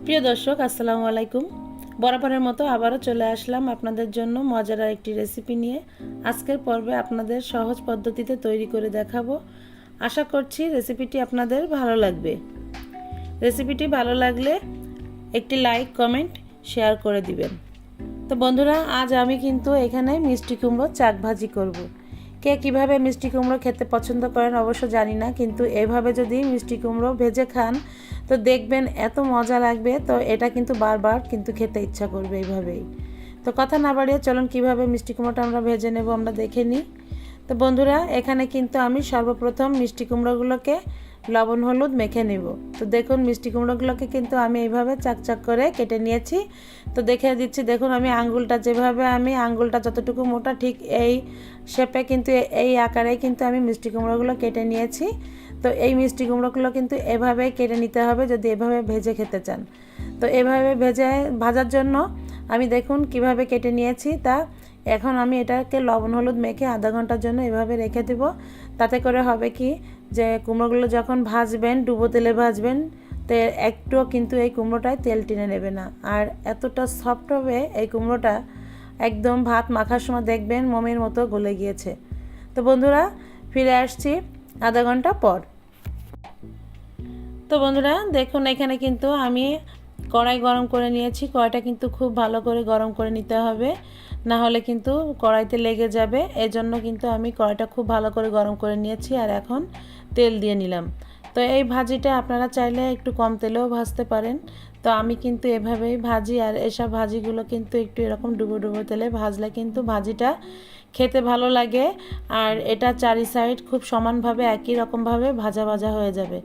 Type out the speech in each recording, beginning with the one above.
প্রিয় দর্শক, আসসালামু আলাইকুম। বরাবরের মতো আবারও চলে আসলাম আপনাদের জন্য মজার একটি রেসিপি নিয়ে। আজকের পর্বে আপনাদের সহজ পদ্ধতিতে তৈরি করে দেখাবো। আশা করছি রেসিপিটি আপনাদের ভালো লাগবে। রেসিপিটি ভালো লাগলে একটি লাইক কমেন্ট শেয়ার করে দিবেন। তো বন্ধুরা, আজ আমি কিন্তু এখানে মিষ্টি কুমড়ো চাক ভাজি করব। কে কীভাবে মিষ্টি কুমড়ো খেতে পছন্দ করেন অবশ্য জানি না, কিন্তু এভাবে যদি মিষ্টি কুমড়ো ভেজে খান, তো দেখবেন এত মজা লাগবে। তো এটা কিন্তু বারবার কিন্তু খেতে ইচ্ছা করবে এইভাবেই। তো কথা না বাড়িয়ে চলুন কীভাবে মিষ্টি কুমড়োটা আমরা ভেজে নেব আমরা দেখে নিই। তো বন্ধুরা, এখানে কিন্তু আমি সর্বপ্রথম মিষ্টি কুমড়োগুলোকে লবণ, হলুদ মেখে নেব। তো দেখুন, মিষ্টি কুমড়োগুলোকে কিন্তু আমি এইভাবে চাকচাক করে কেটে নিয়েছি। তো দেখে দিচ্ছি, দেখুন, আমি আঙ্গুলটা যেভাবে আমি, আঙ্গুলটা যতটুকু মোটা, ঠিক এই শেপে কিন্তু এই আকারে কিন্তু আমি মিষ্টি কুমড়োগুলো কেটে নিয়েছি। তো এই মিষ্টি কুমড়োগুলো কিন্তু এভাবে কেটে নিতে হবে যদি এভাবে ভেজে খেতে চান। তো এভাবে ভেজে ভাজার জন্য আমি দেখুন কীভাবে কেটে নিয়েছি তা। এখন আমি এটাকে লবণ, হলুদ মেখে আধা ঘণ্টার জন্য এভাবে রেখে দেব। তাতে করে হবে কি? যে কুমড়োগুলো যখন ভাজবেন, ডুবো তেলে ভাজবেন, তে একটুও কিন্তু এই কুমড়োটায় তেল টেনে নেবে না। আর এতটা সফট হবে এই কুমড়োটা, একদম ভাত মাখার সময় দেখবেন মোমের মতো গলে গিয়েছে। তো বন্ধুরা, ফিরে আসছি আধা ঘণ্টা পর। তো বন্ধুরা, দেখুন এখানে কিন্তু আমি কড়াই গরম করে নিয়েছি। কড়াইটা কিন্তু খুব ভালো করে গরম করে নিতে হবে। না হলে কিন্তু কড়াইতে লেগে যাবে। এজন্য কিন্তু আমি কড়াইটা খুব ভালো করে গরম করে নিয়েছি আর এখন তেল দিয়ে নিলাম। তো এই ভাজিটা আপনারা চাইলে একটু কম তেলেও ভাজতে পারেন। তো আমি কিন্তু এভাবেই ভাজি আর এসব ভাজিগুলো কিন্তু একটু এরকম ডুবো ডুবো তেলে ভাজলে কিন্তু ভাজিটা খেতে ভালো লাগে আর এটা চারি সাইড খুব সমানভাবে একই রকমভাবে ভাজা ভাজা হয়ে যাবে।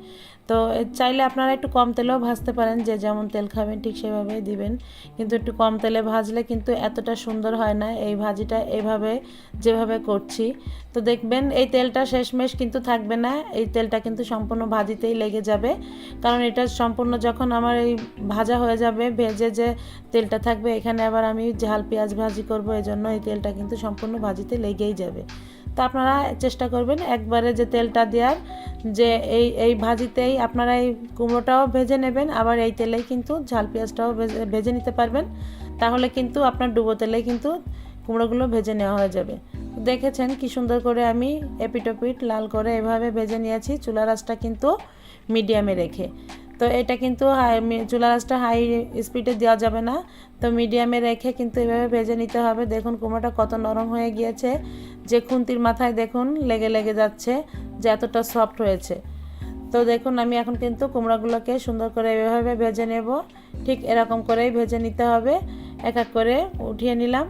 তো চাইলে আপনারা একটু কম তেলেও ভাজতে পারেন, যে যেমন তেল খাবেন ঠিক সেভাবেই দিবেন। কিন্তু একটু কম তেলে ভাজলে কিন্তু এতটা সুন্দর হয় না, এই ভাজিটা এইভাবে যেভাবে করছি। তো দেখবেন এই তেলটা শেষমেশ কিন্তু থাকবে না, এই তেলটা কিন্তু সম্পূর্ণ ভাজিতেই লেগে যাবে। কারণ এটা সম্পূর্ণ যখন আমার এই ভাজা হয়ে যাবে, ভেজে যে তেলটা থাকবে, এখানে আবার আমি ঝাল পেঁয়াজ ভাজি করব জন্য এই তেলটা কিন্তু সম্পূর্ণ ভাজিতে লেগেই যাবে। তো আপনারা চেষ্টা করবেন একবারে যে তেলটা দেওয়ার, যে এই এই ভাজিতেই আপনারা এই কুমড়োটাও ভেজে নেবেন, আবার এই তেলেই কিন্তু ঝাল পেঁয়াজটাও ভেজে নিতে পারবেন। তাহলে কিন্তু আপনার ডুবো তেলেই কিন্তু কুমড়োগুলো ভেজে নেওয়া হয়ে যাবে। দেখেছেন কি সুন্দর করে আমি এপিটোপিট লাল করে এভাবে ভেজে নিয়েছি চুলা রাসটা কিন্তু মিডিয়ামে রেখে। তো এটা কিন্তু হাই চুলা রাসটা হাই স্পিডে দেওয়া যাবে না। তো মিডিয়ামে রেখে কিন্তু এভাবে ভেজে নিতে হবে। দেখুন কুমড়োটা কত নরম হয়ে গিয়েছে। যে খুন্তির মাথায় দেখুন লেগে লেগে যাচ্ছে, যে এতটা সফট হয়েছে। তো দেখুন আমি এখন কিন্তু কুমড়াগুলোকে সুন্দর করে এভাবে ভেজে নেব। ঠিক এরকম করেই ভেজে নিতে হবে। এক এক করে উঠিয়ে নিলাম।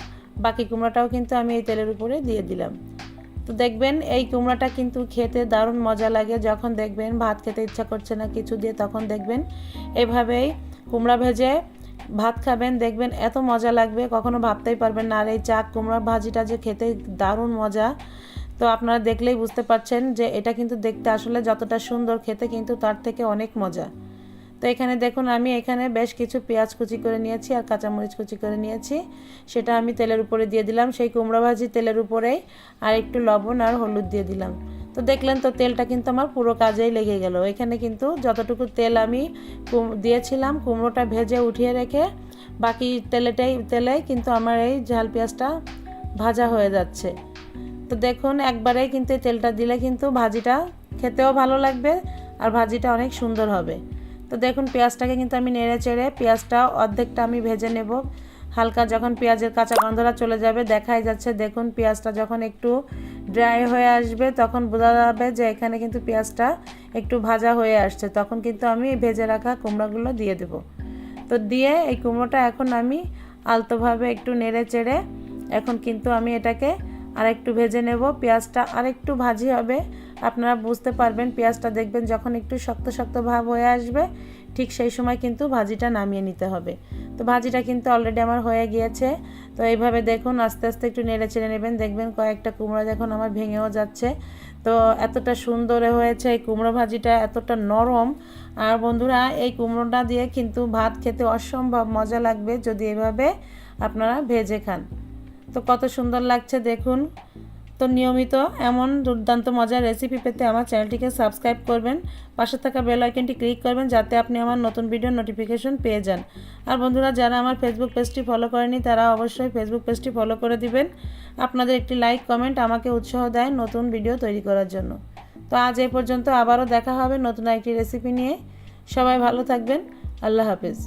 বাকি কুমড়াটাও কিন্তু আমি এই তেলের উপরে দিয়ে দিলাম। তো দেখবেন এই কুমড়াটা কিন্তু খেতে দারুণ মজা লাগে। যখন দেখবেন ভাত খেতে ইচ্ছা করছে না কিছু দিয়ে, তখন দেখবেন এভাবেই কুমড়া ভেজে ভাত খাবেন। দেখবেন এত মজা লাগবে, কখনো ভাবতেই পারবেন না। আর এই চাক কুমড়া ভাজিটা যে খেতে দারুণ মজা। তো আপনারা দেখলেই বুঝতে পারছেন যে এটা কিন্তু দেখতে আসলে যতটা সুন্দর, খেতে কিন্তু তার থেকে অনেক মজা। তো এখানে দেখুন, আমি এখানে বেশ কিছু পেঁয়াজ কুচি করে নিয়েছি আর কাঁচামরিচ কুচি করে নিয়েছি। সেটা আমি তেলের উপরে দিয়ে দিলাম, সেই কুমড়া ভাজি তেলের উপরেই আর একটু লবণ আর হলুদ দিয়ে দিলাম। তো দেখলেন তো তেলটা কিন্তু আমার পুরো কাজেই লেগে গেল। এখানে কিন্তু যতটুকু তেল আমি কুম, দিয়েছিলাম, কুমড়োটা ভেজে উঠিয়ে রেখে বাকি তেলেটাই, তেলে কিন্তু আমার এই ঝাল পেঁয়াজটা ভাজা হয়ে যাচ্ছে। তো দেখুন একবারেই কিন্তু তেলটা দিলে কিন্তু ভাজিটা খেতেও ভালো লাগবে আর ভাজিটা অনেক সুন্দর হবে। তো দেখুন, পেঁয়াজটাকে কিন্তু আমি নেড়ে চেড়ে পেঁয়াজটা অর্ধেকটা আমি ভেজে নেব। হালকা যখন পেঁয়াজের কাঁচা গন্ধটা চলে যাবে, দেখাই যাচ্ছে, দেখুন পেঁয়াজটা যখন একটু ড্রাই হয়ে আসবে, তখন বোঝা যাবে যে এখানে কিন্তু পেঁয়াজটা একটু ভাজা হয়ে আসছে। তখন কিন্তু আমি ভেজে রাখা কুমড়োগুলো দিয়ে দেব। তো দিয়ে এই কুমড়োটা এখন আমি আলতোভাবে একটু নেড়ে চেড়ে এখন কিন্তু আমি এটাকে আর একটু ভেজে নেব। পেঁয়াজটা আর একটু ভাজি হবে আপনারা বুঝতে পারবেন, পেঁয়াজটা দেখবেন যখন একটু শক্ত শক্ত ভাব হয়ে আসবে, ঠিক সেই সময় কিন্তু ভাজিটা নামিয়ে নিতে হবে। তো ভাজিটা কিন্তু অলরেডি আমার হয়ে গিয়েছে। তো এইভাবে দেখুন, আস্তে আস্তে একটু নেড়ে চেড়ে নেবেন। দেখবেন কয়েকটা কুমড়ো দেখুন আমার ভেঙেও যাচ্ছে। তো এতটা সুন্দর হয়েছে এই কুমড়ো ভাজিটা, এতটা নরম। আর বন্ধুরা, এই কুমড়োটা দিয়ে কিন্তু ভাত খেতে অসম্ভব মজা লাগবে যদি এভাবে আপনারা ভেজে খান। তো কত সুন্দর লাগছে দেখুন। তো নিয়মিত এমন দুর্দান্ত মজার রেসিপি পেতে আমার চ্যানেলটিকে সাবস্ক্রাইব করবেন। পাশে থাকা বেল আইকনটি ক্লিক করবেন যাতে আপনি আমার নতুন ভিডিও নোটিফিকেশন পেয়ে যান। আর বন্ধুরা, যারা আমার ফেসবুক পেজটি ফলো করেনি, তারা অবশ্যই ফেসবুক পেজটি ফলো করে দিবেন। আপনাদের একটি লাইক কমেন্ট আমাকে উৎসাহ দেয় নতুন ভিডিও তৈরি করার জন্য। তো আজ এই পর্যন্ত আবারও দেখা হবে নতুন একটি রেসিপি নিয়ে। সবাই ভালো থাকবেন। আল্লাহ হাফেজ।